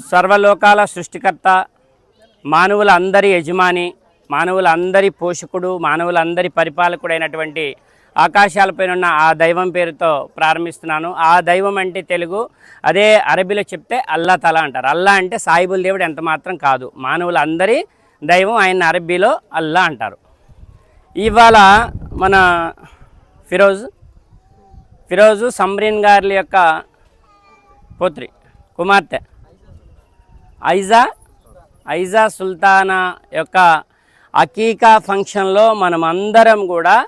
సర్వలోకాల సృష్టికర్త మానవుల అందరి యజమాని మానవులందరి పోషకుడు మానవులందరి పరిపాలకుడైనటువంటి ఆకాశాలపైన ఉన్న ఆ దైవం పేరుతో ప్రారంభిస్తున్నాను. ఆ దైవం అంటే తెలుగు అదే అరబీలో చెప్తే అల్లా తల అంటారు. అల్లా అంటే సాయిబుల్ దేవుడు ఎంత మాత్రం కాదు. మానవులందరి దైవం ఆయన అరబీలో అల్లా అంటారు. ఇవాళ మన ఫిరోజ్ ఫిరోజు సమ్రీన్ గారి యొక్క పుత్రి కుమార్తె. ఐజా ఐజా సుల్తానా యొక్క అకీకా ఫంక్షన్లో మనమందరం కూడా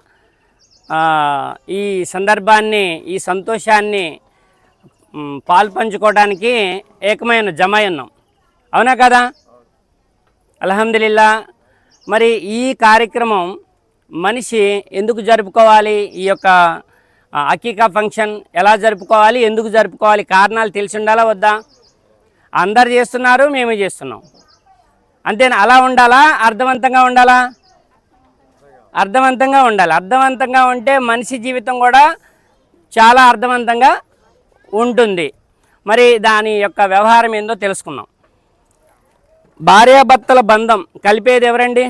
ఈ సందర్భాన్ని ఈ సంతోషాన్ని పాల్పంచుకోవడానికి ఏకమైన జమ ఉన్నాం. అవునా కదా? అల్హమ్దులిల్లా మరి ఈ కార్యక్రమం మనిషి ఎందుకు జరుపుకోవాలి? ఈ యొక్క అకీకా ఫంక్షన్ ఎలా జరుపుకోవాలి? ఎందుకు జరుపుకోవాలి? కారణాలు తెలిసి ఉండాలా? వద్దా? అందరు చేస్తున్నారు మేము చేస్తున్నాం. అంతేనా? అలా ఉండాలా? అర్థవంతంగా ఉండాలా? అర్థవంతంగా ఉండాలి. అర్థవంతంగా ఉంటే మనిషి జీవితం కూడా చాలా అర్థవంతంగా ఉంటుంది. మరి దాని యొక్క వ్యవహారం ఏందో తెలుసుకుందాం. భార్యాభర్తల బంధం కలిపేది ఎవరండి?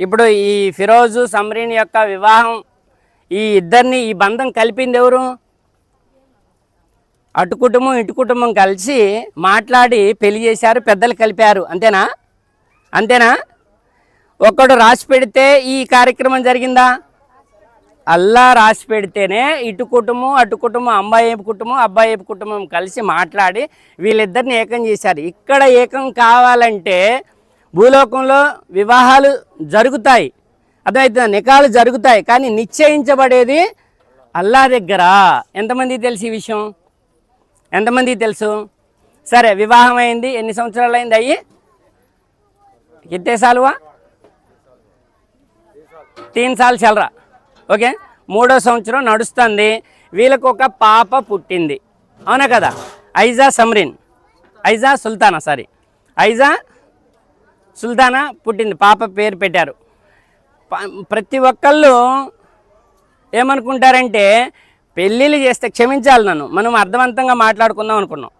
ఇప్పుడు ఈ ఫిరోజు సమ్రీన్ యొక్క వివాహం ఈ ఇద్దరిని ఈ బంధం కలిపింది ఎవరు? అటు కుటుంబం ఇటు కుటుంబం కలిసి మాట్లాడి పెళ్ళి చేశారు పెద్దలు కలిపారు. అంతేనా? అంతేనా? ఒక్కడు రాసి పెడితే ఈ కార్యక్రమం జరిగిందా? అల్లా రాసి పెడితేనే ఇటు కుటుంబం అటు కుటుంబం అమ్మాయి వైపు కుటుంబం అబ్బాయి వైపు కుటుంబం కలిసి మాట్లాడి వీళ్ళిద్దరిని ఏకం చేశారు. ఇక్కడ ఏకం కావాలంటే భూలోకంలో వివాహాలు జరుగుతాయి. అర్థమవుతుందా నికాలు జరుగుతాయి. కానీ నిశ్చయించబడేది అల్లా దగ్గర. ఎంతమందికి తెలిసి ఈ విషయం? ఎంతమంది తెలుసు? సరే వివాహం అయింది. ఎన్ని సంవత్సరాలు అయింది అయ్యి? కిత్తే సాలువా తీన్ సార్లు చల్లరా ఓకే? మూడో సంవత్సరం నడుస్తుంది. వీళ్ళకు ఒక పాప పుట్టింది. అవునా కదా? ఐజా సమ్రిన్. ఐజా సుల్తానా సారీ. ఐజా సుల్తానా పుట్టింది. పాప పేరు పెట్టారు. ప్రతి ఒక్కళ్ళు ఏమనుకుంటారంటే పెళ్ళిళ్ళు చేస్తే క్షమించాలి నన్ను. మనం అర్థవంతంగా మాట్లాడుకుందాం అనుకున్నాం.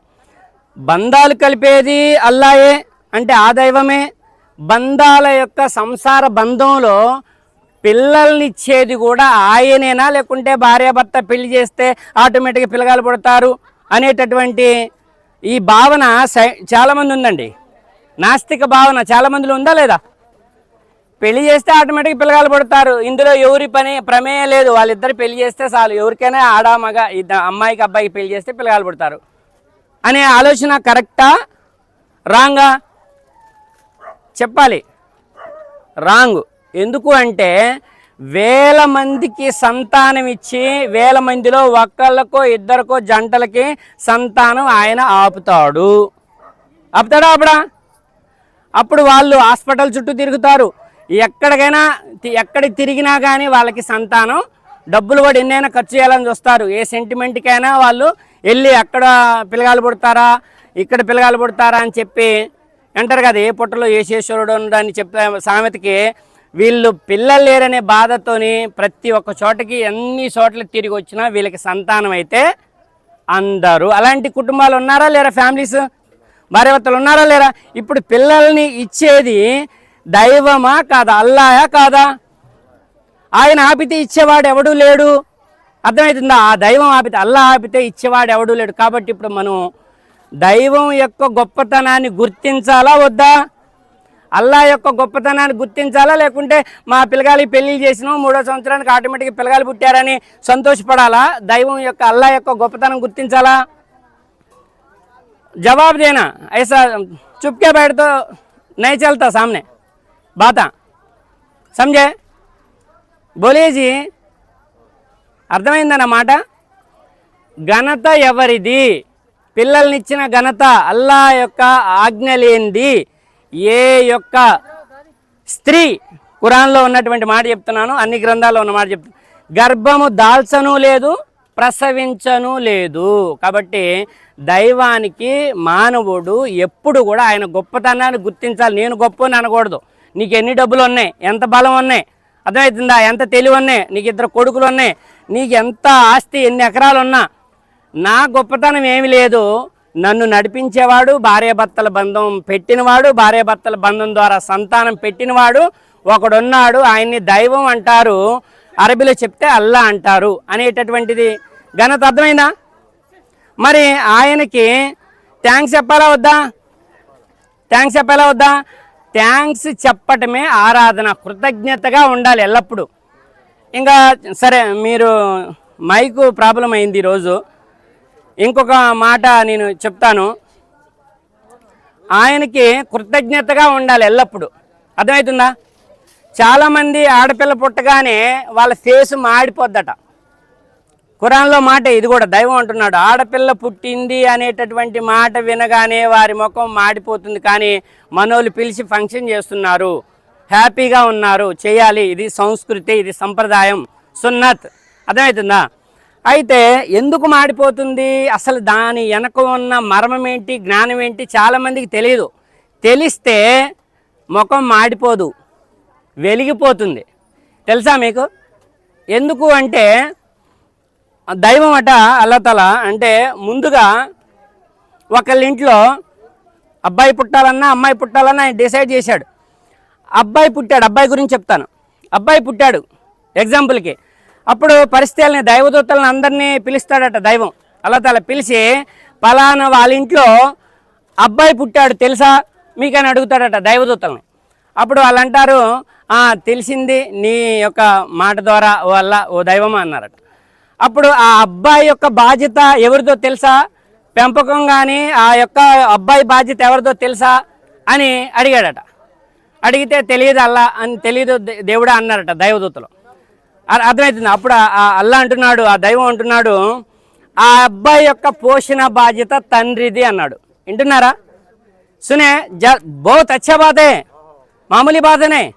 బంధాలు కలిపేది అల్లాయే అంటే ఆ దైవమే. బంధాల యొక్క సంసార బంధంలో పిల్లల్నిచ్చేది కూడా ఆయనేనా? లేకుంటే భార్యాభర్త పెళ్ళి చేస్తే ఆటోమేటిక్గా పిల్లగాలు పుడతారు అనేటటువంటి ఈ భావన సై- చాలామంది ఉందండి. నాస్తిక భావన చాలామందిలో ఉందా లేదా? పెళ్ళి చేస్తే ఆటోమేటిక్ పిల్లగాలు పడతారు. ఇందులో ఎవరి పని ప్రమేయం లేదు. వాళ్ళిద్దరు పెళ్ళి చేస్తే చాలు. ఎవరికైనా ఆడ మగ ఇద్ద అమ్మాయికి అబ్బాయికి పెళ్ళి చేస్తే పిల్లగాలు పడతారు. అనే ఆలోచన కరెక్టా? రాంగా? చెప్పాలి. రాంగ్. ఎందుకు అంటే వేల మందికి సంతానం ఇచ్చి వేల మందిలో ఒక్కళ్ళకో ఇద్దరికో జంటలకి సంతానం ఆయన ఆపుతాడు. ఆపుతాడా ఆపడా? అప్పుడు వాళ్ళు హాస్పిటల్ చుట్టూ తిరుగుతారు. ఎక్కడికైనా తి- ఎక్కడికి తిరిగినా కానీ వాళ్ళకి సంతానం. డబ్బులు కూడా ఎన్నైనా ఖర్చు చేయాలని చూస్తారు. ఏ సెంటిమెంట్కైనా వాళ్ళు వెళ్ళి అక్కడ పిల్లగాలు పుడతారా ఇక్కడ పిల్లగాలు పుడతారా అని చెప్పి అంటారు కదా ఏ పుట్టలో ఏ శేశ్వరుడు అని చెప్పే సామెతకి వీళ్ళు పిల్లలు లేరనే బాధతోని ప్రతి ఒక్క చోటకి ఎన్ని చోట్ల తిరిగి వచ్చినా వీళ్ళకి సంతానం అయితే అందరు. అలాంటి కుటుంబాలు ఉన్నారా లేరా ఫ్యామిలీస్? భార్యవర్తలు ఉన్నారా లేరా? ఇప్పుడు పిల్లల్ని ఇచ్చేది దైవమా కాదా? అల్లాయా కాదా? ఆయన ఆపితే ఇచ్చేవాడు ఎవడూ లేడు. అర్థమవుతుందా ఆ దైవం ఆపితే అల్లా ఆపితే ఇచ్చేవాడు ఎవడూ లేడు. కాబట్టి ఇప్పుడు మనం దైవం యొక్క గొప్పతనాన్ని గుర్తించాలా వద్దా? అల్లా యొక్క గొప్పతనాన్ని గుర్తించాలా? లేకుంటే మా పిల్లగాలి పెళ్ళి చేసినాం మూడో సంవత్సరానికి ఆటోమేటిక్గా పిల్లగాలు పుట్టారని సంతోషపడాలా? దైవం యొక్క అల్లా యొక్క గొప్పతనం గుర్తించాలా? జవాబు దేనా? ఐసా చుప్కే బయటతో నై సామ్నే. బాత. సంజయ్ బోలేజీ అర్థమైందన్నమాట ఘనత ఎవరిది? పిల్లల్నిచ్చిన ఘనత అల్లా యొక్క ఆజ్ఞ లేనిది ఏ యొక్క స్త్రీ? కురాన్లో ఉన్నటువంటి మాట చెప్తున్నాను అన్ని గ్రంథాల్లో ఉన్న మాట చెప్తున్నాను గర్భము దాల్చను లేదు ప్రసవించను లేదు. కాబట్టి దైవానికి మానవుడు ఎప్పుడు కూడా ఆయన గొప్పతనాన్ని గుర్తించాలి. నేను గొప్పని అనకూడదు. నీకు ఎన్ని డబ్బులు ఉన్నాయి ఎంత బలం ఉన్నాయి అర్థమవుతుందా ఎంత తెలివి ఉన్నాయి నీకు ఇద్దరు కొడుకులు ఉన్నాయి నీకు ఎంత ఆస్తి ఎన్ని ఎకరాలు ఉన్నా నా గొప్పతనం ఏమి లేదు. నన్ను నడిపించేవాడు భార్యాభర్తల బంధం పెట్టినవాడు భార్యాభర్తల బంధం ద్వారా సంతానం పెట్టినవాడు ఒకడున్నాడు. ఆయన్ని దైవం అంటారు అరబీలో చెప్తే అల్లా అంటారు అనేటటువంటిది. ఘనత అర్థమైందా? మరి ఆయనకి థ్యాంక్స్ చెప్పాలా వద్దా? థ్యాంక్స్ చెప్పాలా వద్దా? థ్యాంక్స్ చెప్పటమే ఆరాధన కృతజ్ఞతగా ఉండాలి ఎల్లప్పుడూ. ఇంకా సరే మీరు మైకు ప్రాబ్లం అయింది ఈరోజు. ఇంకొక మాట నేను చెప్తాను. ఆయనకి కృతజ్ఞతగా ఉండాలి ఎల్లప్పుడూ. అర్థమవుతుందా? చాలామంది ఆడపిల్ల పుట్టగానే వాళ్ళ ఫేస్ మాడిపోద్దట. ఖురాన్లో మాట ఇది కూడా దైవం అంటున్నాడు ఆడపిల్ల పుట్టింది అనేటటువంటి మాట వినగానే వారి ముఖం మాడిపోతుంది కానీ మనోళ్ళు పిలిచి ఫంక్షన్ చేస్తున్నారు హ్యాపీగా ఉన్నారు చేయాలి ఇది సంస్కృతి ఇది సంప్రదాయం సున్నత్. అర్థమవుతుందా? అయితే ఎందుకు మాడిపోతుంది? అసలు దాని వెనక ఉన్న మర్మం ఏంటి జ్ఞానం ఏంటి చాలామందికి తెలియదు తెలిస్తే ముఖం మాడిపోదు వెలిగిపోతుంది. తెలుసా మీకు? ఎందుకు అంటే దైవం అట అల్లతల అంటే ముందుగా ఒకళ్ళ ఇంట్లో అబ్బాయి పుట్టాలన్నా అమ్మాయి పుట్టాలన్నా ఆయన డిసైడ్ చేశాడు. అబ్బాయి పుట్టాడు అబ్బాయి గురించి చెప్తాను. అబ్బాయి పుట్టాడు ఎగ్జాంపుల్కి. అప్పుడు పరిస్థితులని దైవదూతలను అందరినీ పిలుస్తాడట దైవం. అల్లతల పిలిచి పలానా వాళ్ళ ఇంట్లో అబ్బాయి పుట్టాడు తెలుసా? మీకని అడుగుతాడట దైవదూతల్ని. అప్పుడు వాళ్ళు అంటారు తెలిసింది నీ యొక్క మాట ద్వారా వల్ల ఓ దైవమా? అన్నారట. అప్పుడు ఆ అబ్బాయి యొక్క బాధ్యత ఎవరిదో తెలుసా? పెంపకం కానీ ఆ యొక్క అబ్బాయి బాధ్యత ఎవరిదో తెలుసా? అని అడిగాడట. అడిగితే తెలియదు అల్లా అని తెలియదు దేవుడా అన్నారట దైవదూతలు. అర్థమవుతుంది అప్పుడు ఆ- అల్లా అంటున్నాడు ఆ దైవం అంటున్నాడు ఆ అబ్బాయి యొక్క పోషణ బాధ్యత తండ్రిది అన్నాడు. వింటున్నారా? సునే జ బహుత్ అచ్చా బాధే మామూలు బాధనే.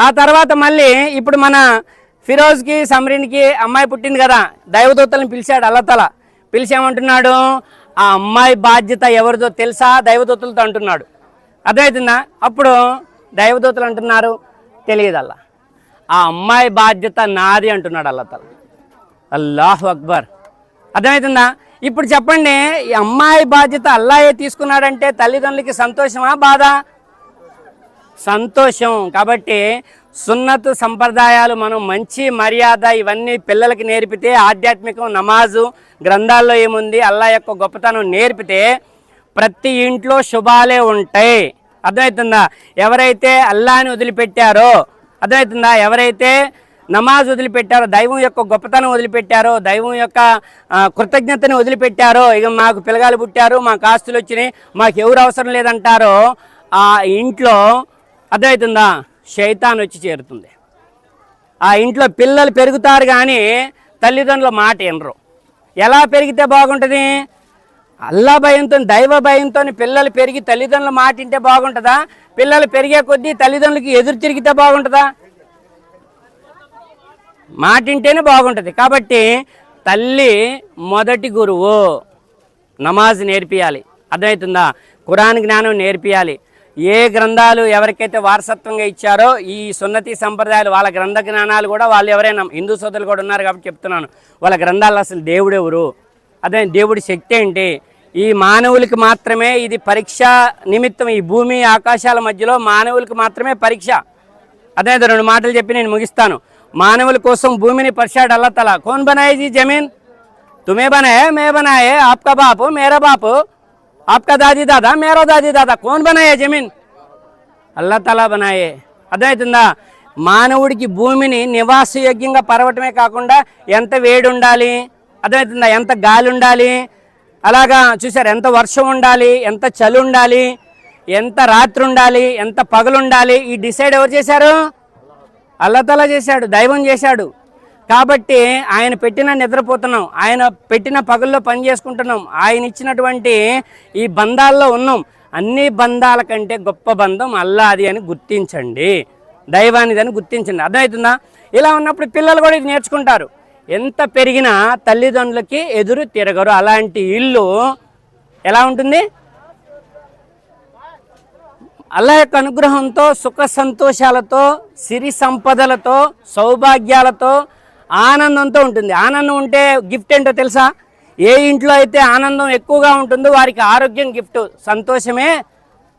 ఆ తర్వాత మళ్ళీ ఇప్పుడు మన ఫిరోజ్కి సమరీన్కి అమ్మాయి పుట్టింది కదా దైవదూతలను పిలిచాడు అల్లతల. పిలిచామంటున్నాడు? ఆ అమ్మాయి బాధ్యత ఎవరిదో తెలుసా? దైవదూతలతో అంటున్నాడు. అర్థమవుతుందా అప్పుడు దైవదూతలు అంటున్నారు తెలియదు అల్లా ఆ అమ్మాయి బాధ్యత నాది అంటున్నాడు అల్లతల. అల్లాహు అక్బర్. అర్థమవుతుందా ఇప్పుడు చెప్పండి ఈ అమ్మాయి బాధ్యత అల్లాయే తీసుకున్నాడంటే తల్లిదండ్రులకి సంతోషమా బాధ? సంతోషం. కాబట్టి సున్నతు సంప్రదాయాలు మనం మంచి మర్యాద ఇవన్నీ పిల్లలకి నేర్పితే ఆధ్యాత్మికం నమాజు గ్రంథాల్లో ఏముంది? అల్లా యొక్క గొప్పతనం నేర్పితే ప్రతి ఇంట్లో శుభాలే ఉంటాయి. అర్థమవుతుందా? ఎవరైతే అల్లాని వదిలిపెట్టారో అర్థమవుతుందా? ఎవరైతే నమాజ్ వదిలిపెట్టారో దైవం యొక్క గొప్పతనం వదిలిపెట్టారో దైవం యొక్క కృతజ్ఞతని వదిలిపెట్టారో ఇక మాకు పిల్లగాలు పుట్టారు మాకు ఆస్తులు వచ్చినాయి మాకు ఎవరు అవసరం లేదంటారో ఆ ఇంట్లో అర్థమవుతుందా? శైతాన్ వచ్చి చేరుతుంది. ఆ ఇంట్లో పిల్లలు పెరుగుతారు కానీ తల్లిదండ్రుల మాట వినరు. ఎలా పెరిగితే బాగుంటుంది? అల్లా భయంతో దైవ భయంతో పిల్లలు పెరిగి తల్లిదండ్రుల మాట వింటే బాగుంటుందా? పిల్లలు పెరిగే కొద్దీ తల్లిదండ్రులకి ఎదురు తిరిగితే బాగుంటుందా? మాట వింటేనే బాగుంటుంది. కాబట్టి తల్లి మొదటి గురువు. నమాజ్ నేర్పియాలి. అర్థమవుతుందా? కురాన్ జ్ఞానం నేర్పియాలి. ఏ గ్రంథాలు ఎవరికైతే వారసత్వంగా ఇచ్చారో ఈ సున్నతి సంప్రదాయాలు వాళ్ళ గ్రంథ జ్ఞానాలు కూడా వాళ్ళు ఎవరైనా హిందూ సోదరులు కూడా ఉన్నారు కాబట్టి చెప్తున్నాను. వాళ్ళ గ్రంథాలు అసలు దేవుడు ఎవరు? అదే దేవుడి శక్తి ఏంటి? ఈ మానవులకి మాత్రమే ఇది పరీక్ష నిమిత్తం ఈ భూమి ఆకాశాల మధ్యలో మానవులకు మాత్రమే పరీక్ష. అదే రెండు మాటలు చెప్పి నేను ముగిస్తాను. మానవుల కోసం భూమిని పరిశాడు అల్లతల. కోన్ బనాయి జీ జమీన్? తుమే బనాయే మే బనాయే ఆప్కా బాపు మేరా బాపు? आपका दादी दादा मेरा दादी दादा कौन बनाए जमीन అల్లా తలా బనాయే అర్థమవుతుందా మానవుడికి భూమిని నివాసయోగ్యంగా పరవటమే కాకుండా ఎంత వేడి ఉండాలి అర్థమవుతుందా ఎంత గాలి ఉండాలి అలాగా చూసారు ఎంత వర్షం ఉండాలి ఎంత చలి ఉండాలి ఎంత రాత్రి ఉండాలి ఎంత పగలు ఉండాలి ఈ డిసైడ్ ఎవరు చేశారు అల్లతలా చేశాడు దైవం చేశాడు కాబట్టి ఆయన పెట్టిన నిద్రపోతున్నాం. ఆయన పెట్టిన పగుల్లో పని చేసుకుంటున్నాం. ఆయన ఇచ్చినటువంటి ఈ బంధాల్లో ఉన్నాం. అన్ని బంధాల కంటే గొప్ప బంధం అల్లాది అని గుర్తించండి. దైవానిది అని గుర్తించండి. అర్థమవుతుందా? ఇలా ఉన్నప్పుడు పిల్లలు కూడా ఇది నేర్చుకుంటారు. ఎంత పెరిగినా తల్లిదండ్రులకి ఎదురు తిరగరు. అలాంటి ఇల్లు ఎలా ఉంటుంది? అల్లా యొక్క అనుగ్రహంతో సుఖ సంతోషాలతో సిరి సంపదలతో సౌభాగ్యాలతో ఆనందంతో ఉంటుంది. ఆనందం ఉంటే గిఫ్ట్ ఏంటో తెలుసా? ఏ ఇంట్లో అయితే ఆనందం ఎక్కువగా ఉంటుందో వారికి ఆరోగ్యం గిఫ్ట్ సంతోషమే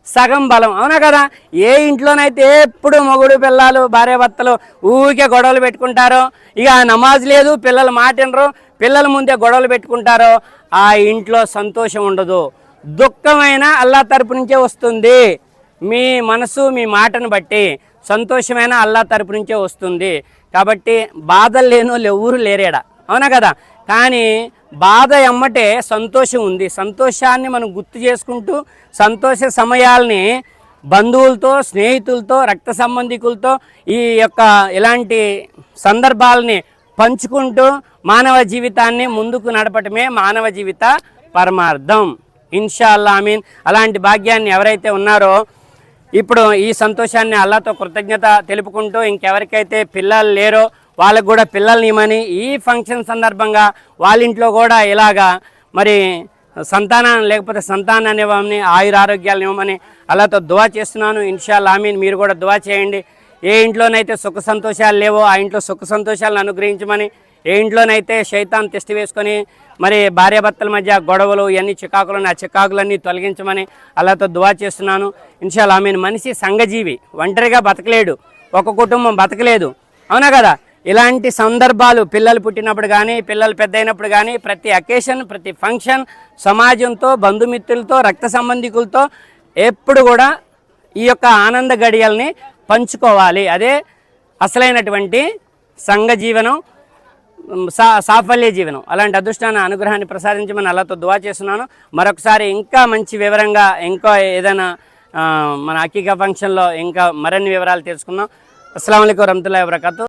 సగం బలం. అవునా కదా? ఏ ఇంట్లోనైతే ఎప్పుడు మొగుడు పిల్లలు భార్యాభర్తలు ఊరికే గొడవలు పెట్టుకుంటారో ఇక నమాజ్ లేదు పిల్లలు మాటినరు పిల్లల ముందే గొడవలు పెట్టుకుంటారో ఆ ఇంట్లో సంతోషం ఉండదు. దుఃఖమైన అల్లా తరపు నుంచే వస్తుంది. మీ మనసు మీ మాటను బట్టి సంతోషమైన అల్లా తరపు నుంచే వస్తుంది. కాబట్టి బాధలు లేని వాళ్ళు ఎవరు లేరేడా. అవునా కదా? కానీ బాధ ఎమ్మటే సంతోషం ఉంది. సంతోషాన్ని మనం గుర్తు చేసుకుంటూ సంతోష సమయాల్ని బంధువులతో స్నేహితులతో రక్త సంబంధికులతో ఈ యొక్క ఇలాంటి సందర్భాలని పంచుకుంటూ మానవ జీవితాన్ని ముందుకు నడపటమే మానవ జీవిత పరమార్థం. ఇన్షాల్లా మీన్ అలాంటి భాగ్యాన్ని ఎవరైతే ఉన్నారో ఇప్పుడు ఈ సంతోషాన్ని అల్లాతో కృతజ్ఞత తెలుపుకుంటూ ఇంకెవరికైతే పిల్లలు లేరో వాళ్ళకు కూడా పిల్లల్ని ఇవ్వమని ఈ ఫంక్షన్ సందర్భంగా వాళ్ళ ఇంట్లో కూడా ఇలాగా మరి సంతానం లేకపోతే సంతానాన్ని ఇవ్వమని ఆయురారోగ్యాలను ఇవ్వమని అల్లాతో దువా చేస్తున్నాను. ఇన్షాల్ ఆమీన్. మీరు కూడా దువా చేయండి. ఏ ఇంట్లోనైతే సుఖ సంతోషాలు లేవో ఆ ఇంట్లో సుఖ సంతోషాలను అనుగ్రహించమని ఏ ఇంట్లోనైతే శైతాన్ తెస్టి వేసుకొని మరి భార్యాభర్తల మధ్య గొడవలు ఇవన్నీ చికాకులు ఆ చికాకులన్నీ తొలగించమని అలాతో దువా చేస్తున్నాను. ఇన్షాల్ ఆమె మనిషి సంఘజీవి ఒంటరిగా బతకలేడు. ఒక కుటుంబం బతకలేదు. అవునా కదా? ఇలాంటి సందర్భాలు పిల్లలు పుట్టినప్పుడు కానీ పిల్లలు పెద్ద అయినప్పుడు కానీ ప్రతి అకేషన్ ప్రతి ఫంక్షన్ సమాజంతో బంధుమిత్రులతో రక్త సంబంధికులతో ఎప్పుడు కూడా ఈ యొక్క ఆనంద గడియల్ని పంచుకోవాలి. అదే అసలైనటువంటి సంఘ జీవనం సా సాఫల్య జీవనం. అలాంటి అదృష్టాన్ని అనుగ్రహాన్ని ప్రసాదించమని అలాతో దువా చేస్తున్నాను. మరొకసారి ఇంకా మంచి వివరంగా ఇంకా ఏదైనా మన అకీకా ఫంక్షన్లో ఇంకా మరిన్ని వివరాలు తెలుసుకుందాం. అస్సలం అయికం వరహతుల్లా వబర్కాతు.